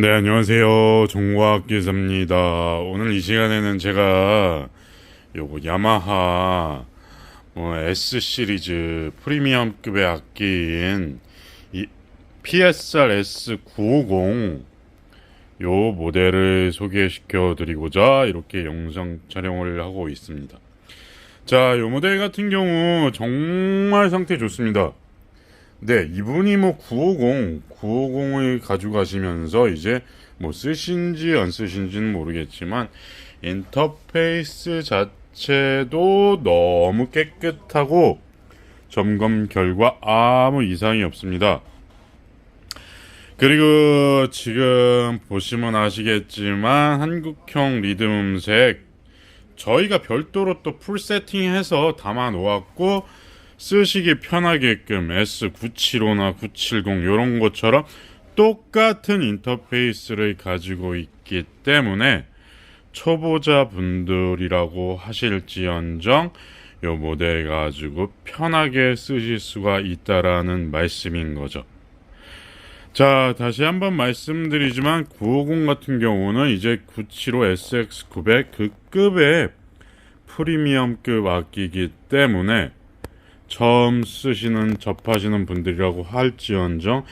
네, 안녕하세요. 종과학 기사입니다. 오늘 이 시간에는 제가 요거 야마하 뭐 S 시리즈 프리미엄급의 악기인 이 PSR S950 요 모델을 소개시켜 드리고자 이렇게 영상 촬영을 하고 있습니다. 자, 요 모델 같은 경우 정말 상태 좋습니다. 네, 이분이 뭐 950, 950을 가져가시면서 이제 뭐 쓰신지 안 쓰신지는 모르겠지만 인터페이스 자체도 너무 깨끗하고 점검 결과 아무 이상이 없습니다. 그리고 지금 보시면 아시겠지만 한국형 리듬 음색 저희가 별도로 또 풀 세팅해서 담아 놓았고 쓰시기 편하게끔 S975나 970 이런 것처럼 똑같은 인터페이스를 가지고 있기 때문에 초보자 분들이라고 하실지언정 요 모델 가지고 편하게 쓰실 수가 있다라는 말씀인 거죠. 자, 다시 한번 말씀드리지만 950 같은 경우는 이제 975 SX900 그 급의 프리미엄급 악기이기 때문에 처음 쓰시는 접하시는 분들이라고 할지언정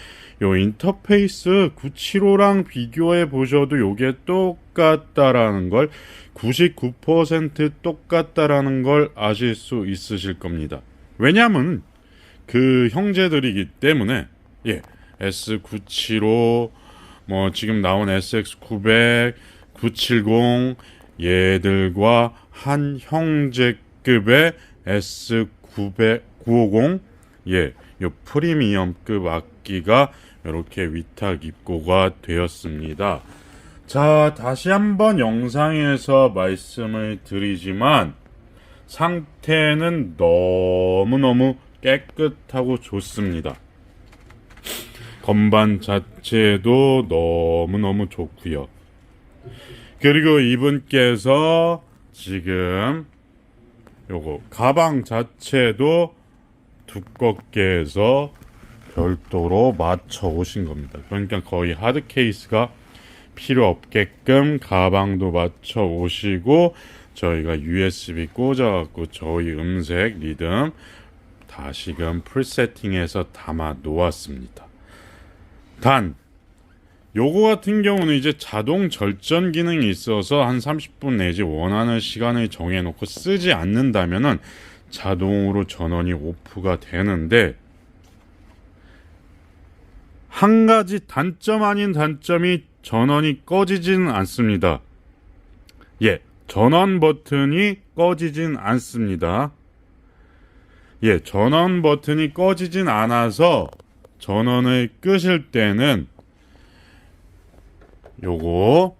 요 인터페이스 975랑 비교해 보셔도 요게 똑같다라는 걸 99% 똑같다라는 걸 아실 수 있으실 겁니다. 왜냐하면 그 형제들이기 때문에 예 S975 뭐 지금 나온 SX900 970 얘들과 한 형제급의 S900 950 예, 요 프리미엄급 악기가 이렇게 위탁 입고가 되었습니다. 자, 다시 한번 영상에서 말씀을 드리지만 상태는 너무너무 깨끗하고 좋습니다. 건반 자체도 너무너무 좋고요. 그리고 이분께서 지금 요거 가방 자체도 두껍게 해서 별도로 맞춰 오신 겁니다. 그러니까 거의 하드 케이스가 필요 없게끔 가방도 맞춰 오시고 저희가 USB 꽂아 갖고 저희 음색 리듬 다시금 풀세팅해서 담아 놓았습니다. 단 요거 같은 경우는 이제 자동 절전 기능이 있어서 한 30분 내지 원하는 시간을 정해 놓고 쓰지 않는다면은 자동으로 전원이 오프가 되는데 한 가지 단점 아닌 단점이 전원이 꺼지지는 않습니다. 예, 전원 버튼이 꺼지진 않습니다. 예, 전원 버튼이 꺼지진 않아서 전원을 끄실 때는 요거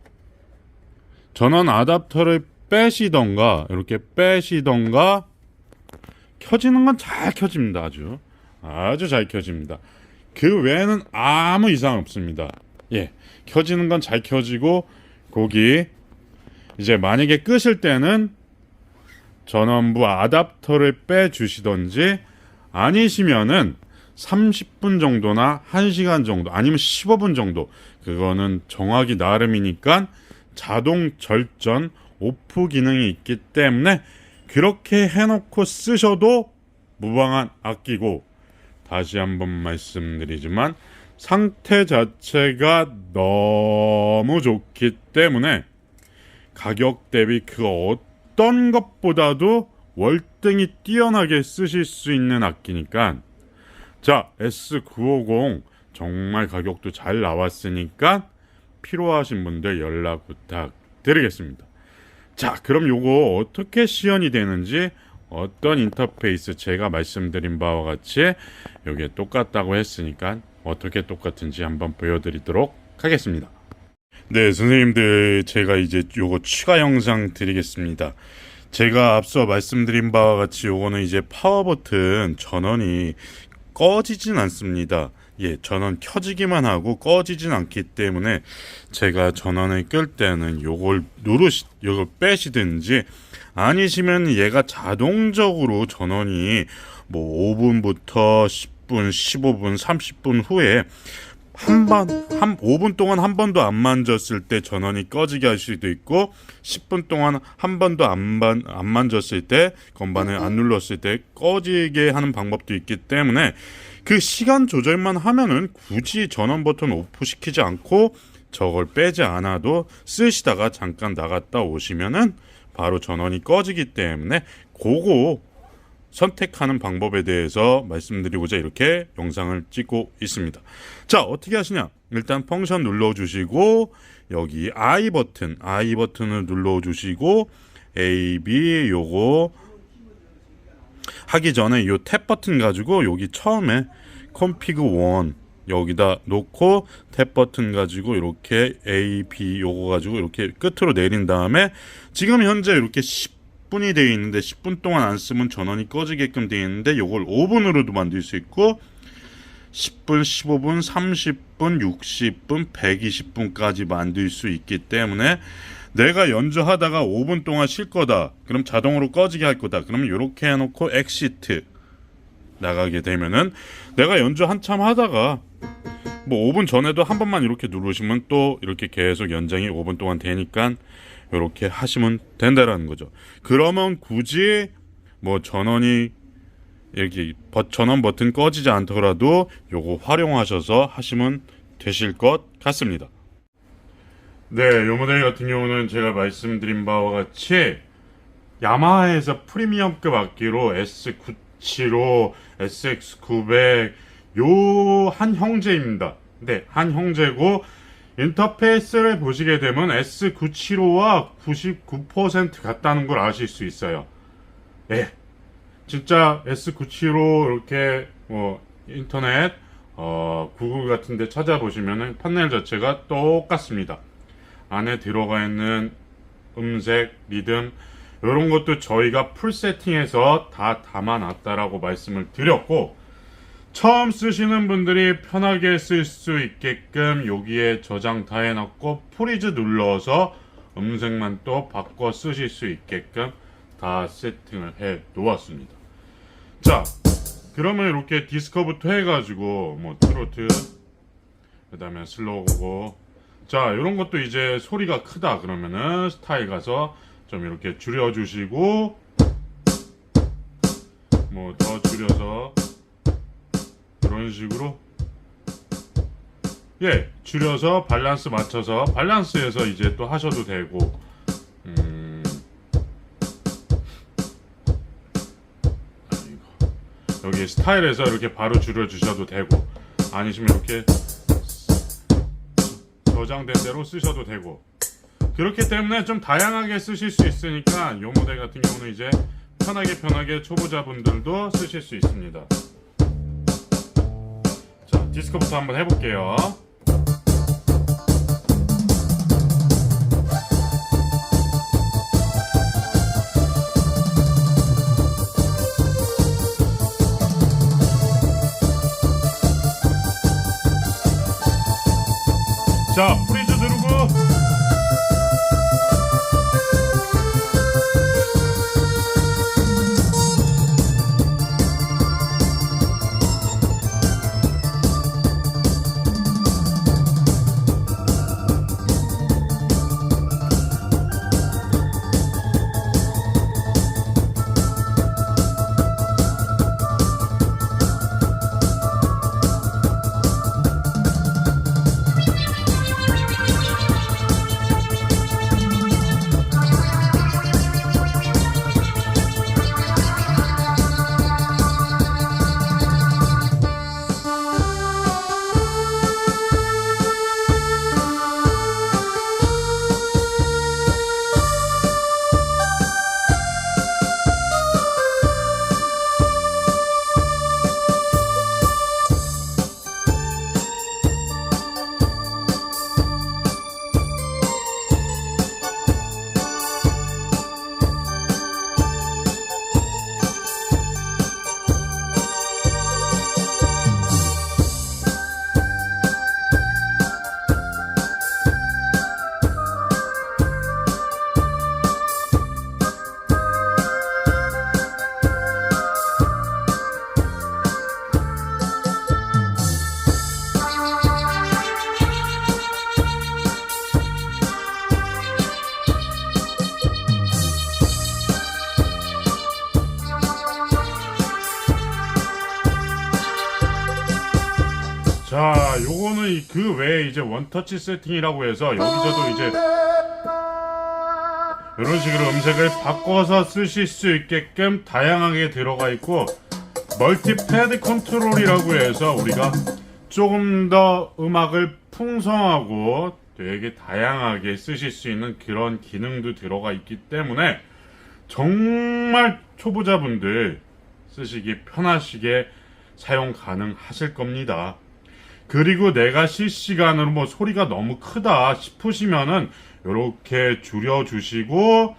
전원 아답터를 빼시던가 이렇게 빼시던가 켜지는 건 잘 켜집니다. 아주 아주 잘 켜집니다. 그 외에는 아무 이상 없습니다. 예, 켜지는 건 잘 켜지고 거기 이제 만약에 끄실 때는 전원부 아답터를 빼 주시던지 아니시면은 30분 정도나 1시간 정도 아니면 15분 정도. 그거는 정확히 나름이니까 자동 절전 오프 기능이 있기 때문에 그렇게 해놓고 쓰셔도 무방한 악기고 다시 한번 말씀드리지만 상태 자체가 너무 좋기 때문에 가격 대비 그 어떤 것보다도 월등히 뛰어나게 쓰실 수 있는 악기니까 자 S950 정말 가격도 잘 나왔으니까 필요하신 분들 연락 부탁드리겠습니다. 자, 그럼 요거 어떻게 시연이 되는지 어떤 인터페이스 제가 말씀드린 바와 같이 요게 똑같다고 했으니까 어떻게 똑같은지 한번 보여드리도록 하겠습니다. 네, 선생님들 제가 이제 요거 추가 영상 드리겠습니다. 제가 앞서 말씀드린 바와 같이 요거는 이제 파워 버튼 전원이 꺼지진 않습니다. 예, 전원 켜지기만 하고 꺼지진 않기 때문에 제가 전원을 끌 때는 요걸 누르시, 요걸 빼시든지 아니시면 얘가 자동적으로 전원이 뭐 5분부터 10분, 15분, 30분 후에 한 번, 한 5분 동안 한 번도 안 만졌을 때 전원이 꺼지게 할 수도 있고 10분 동안 한 번도 안, 반, 안 만졌을 때 건반을 안 눌렀을 때 꺼지게 하는 방법도 있기 때문에 그 시간 조절만 하면은 굳이 전원 버튼 오프 시키지 않고 저걸 빼지 않아도 쓰시다가 잠깐 나갔다 오시면은 바로 전원이 꺼지기 때문에 그거 선택하는 방법에 대해서 말씀드리고자 이렇게 영상을 찍고 있습니다. 자, 어떻게 하시냐? 일단 펑션 눌러 주시고 여기 I 버튼, I 버튼을 눌러 주시고 A, B 요거 하기 전에 요 탭 버튼 가지고 여기 처음에 컴피그 1 여기다 놓고 탭 버튼 가지고 이렇게 A, B 요거 가지고 이렇게 끝으로 내린 다음에 지금 현재 이렇게 10 분이 되어 있는데 10분 동안 안 쓰면 전원이 꺼지게끔 되어 있는데 요걸 5분으로도 만들 수 있고 10분, 15분, 30분, 60분, 120분까지 만들 수 있기 때문에 내가 연주하다가 5분 동안 쉴 거다. 그럼 자동으로 꺼지게 할 거다. 그러면 이렇게 해놓고 엑시트 나가게 되면은 내가 연주 한참 하다가 뭐 5분 전에도 한 번만 이렇게 누르시면 또 이렇게 계속 연장이 5분 동안 되니까 이렇게 하시면 된다라는 거죠. 그러면 굳이 뭐 전원이 이렇게 버- 전원 버튼 꺼지지 않더라도 요거 활용하셔서 하시면 되실 것 같습니다. 네, 요 모델 같은 경우는 제가 말씀드린 바와 같이 야마하에서 프리미엄급 악기로 S975, SX900 요 한 형제입니다. 네, 한 형제고 인터페이스를 보시게 되면 S975와 99% 같다는 걸 아실 수 있어요. 예. 진짜 S975 이렇게 뭐 인터넷 어, 구글 같은 데 찾아보시면은 판넬 자체가 똑같습니다. 안에 들어가 있는 음색, 리듬 이런 것도 저희가 풀 세팅해서 다 담아놨다라고 말씀을 드렸고 처음 쓰시는 분들이 편하게 쓸 수 있게끔 여기에 저장 다 해놨고 프리즈 눌러서 음색만 또 바꿔 쓰실 수 있게끔 다 세팅을 해 놓았습니다. 자, 그러면 이렇게 디스커부터 해가지고 뭐 트로트, 그 다음에 슬로우고, 자 이런 것도 이제 소리가 크다 그러면은 스타일 가서 좀 이렇게 줄여주시고 뭐 더 줄여서 이런 식으로. 예 줄여서 밸런스 맞춰서 밸런스에서 이제 또 하셔도 되고. 음. 여기 스타일에서 이렇게 바로 줄여 주셔도 되고. 아니시면 이렇게 저장된 대로 쓰셔도 되고. 그렇기 때문에 좀 다양하게 쓰실 수 있으니까 이 모델 같은 경우는 이제 편하게 편하게 초보자분들도 쓰실 수 있습니다. 자 디스코부터 한번 해볼게요. 자 외에 이제 원터치 세팅이라고 해서 여기서도 이제 이런 식으로 음색을 바꿔서 쓰실 수 있게끔 다양하게 들어가 있고 멀티 패드 컨트롤이라고 해서 우리가 조금 더 음악을 풍성하고 되게 다양하게 쓰실 수 있는 그런 기능도 들어가 있기 때문에 정말 초보자분들 쓰시기 편하시게 사용 가능하실 겁니다. 그리고 내가 실시간으로 뭐 소리가 너무 크다 싶으시면은 이렇게 줄여주시고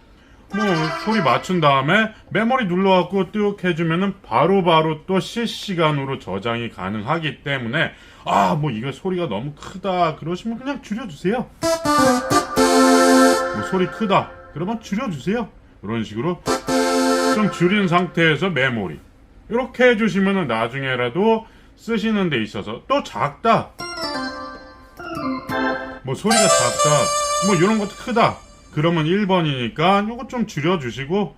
뭐 소리 맞춘 다음에 메모리 눌러갖고 뚝 해주면은 바로바로 또 실시간으로 저장이 가능하기 때문에 아 뭐 이거 소리가 너무 크다 그러시면 그냥 줄여주세요. 뭐 소리 크다 그러면 줄여주세요. 이런 식으로 좀 줄인 상태에서 메모리 이렇게 해주시면은 나중에라도 쓰시는 데 있어서 또 작다. 뭐 소리가 작다. 뭐 이런 것도 크다. 그러면 1번이니까 요거 좀 줄여주시고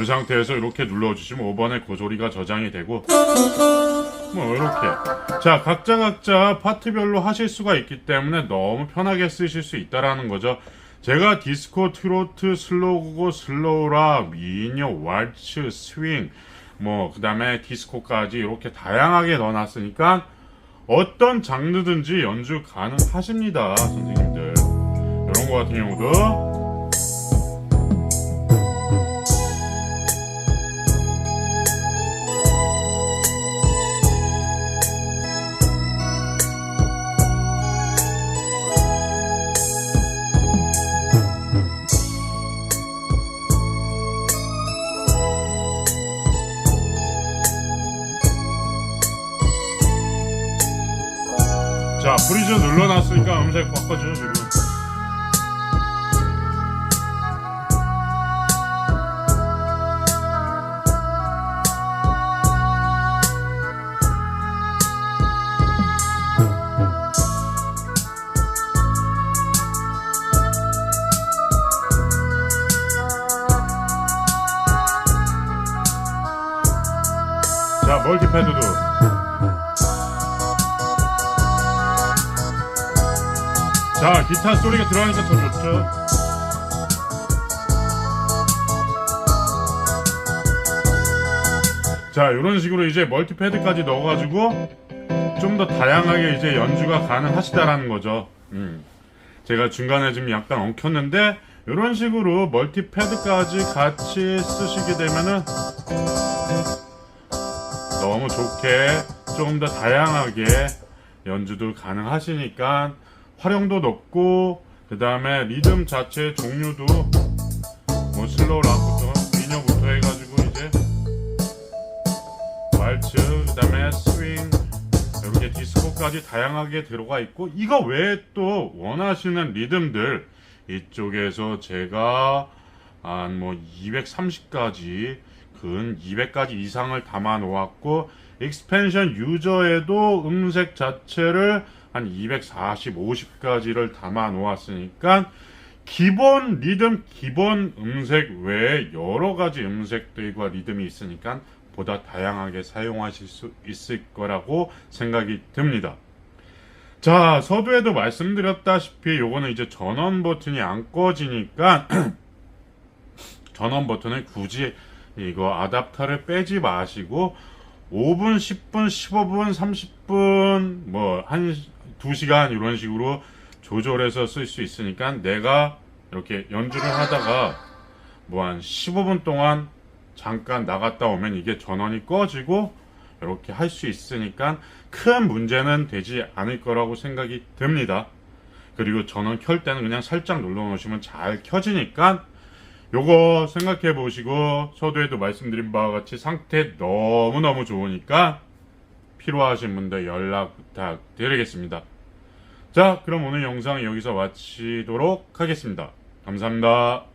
이 상태에서 이렇게 눌러주시면 5번에 그 소리가 저장이 되고 뭐 이렇게. 자 각자 각자 파트별로 하실 수가 있기 때문에 너무 편하게 쓰실 수 있다라는 거죠. 제가 디스코, 트로트, 슬로우고, 슬로우락, 미녀, 왈츠, 스윙 뭐 그 다음에 디스코까지 이렇게 다양하게 넣어놨으니까 어떤 장르든지 연주 가능하십니다 선생님들. 이런 거 같은 경우도 브리즈 눌러놨으니까 음색 바꿔줘 지금. 자 멀티패드도 자 기타 소리가 들어가니까 더 좋죠 자 이런 식으로 이제 멀티패드까지 넣어가지고 좀 더 다양하게 이제 연주가 가능하시다라는 거죠 음. 제가 중간에 좀 약간 엉켰는데 이런 식으로 멀티패드까지 같이 쓰시게 되면은 너무 좋게 조금 더 다양하게 연주도 가능하시니까 활용도 높고 그 다음에 리듬 자체 종류도 뭐 슬로우 락부터 미녀부터 해가지고 이제 왈츠 그 다음에 스윙 이렇게 디스코까지 다양하게 들어가 있고 이거 외에 또 원하시는 리듬들 이쪽에서 제가 한뭐 230까지 근 200가지 이상을 담아 놓았고 익스펜션 유저에도 음색 자체를 한 240, 50까지를 담아 놓았으니까 기본 리듬, 기본 음색 외에 여러 가지 음색들과 리듬이 있으니까 보다 다양하게 사용하실 수 있을 거라고 생각이 듭니다. 자, 서두에도 말씀드렸다시피 요거는 이제 전원 버튼이 안 꺼지니까 전원 버튼을 굳이 이거 아답터를 빼지 마시고 5분, 10분, 15분, 30분 뭐 한 2시간 이런 식으로 조절해서 쓸 수 있으니까 내가 이렇게 연주를 하다가 뭐 한 15분 동안 잠깐 나갔다 오면 이게 전원이 꺼지고 이렇게 할 수 있으니까 큰 문제는 되지 않을 거라고 생각이 듭니다. 그리고 전원 켤 때는 그냥 살짝 눌러 놓으시면 잘 켜지니까 요거 생각해 보시고 서두에도 말씀드린 바와 같이 상태 너무너무 좋으니까 필요하신 분들 연락 부탁드리겠습니다. 자, 그럼 오늘 영상 여기서 마치도록 하겠습니다. 감사합니다.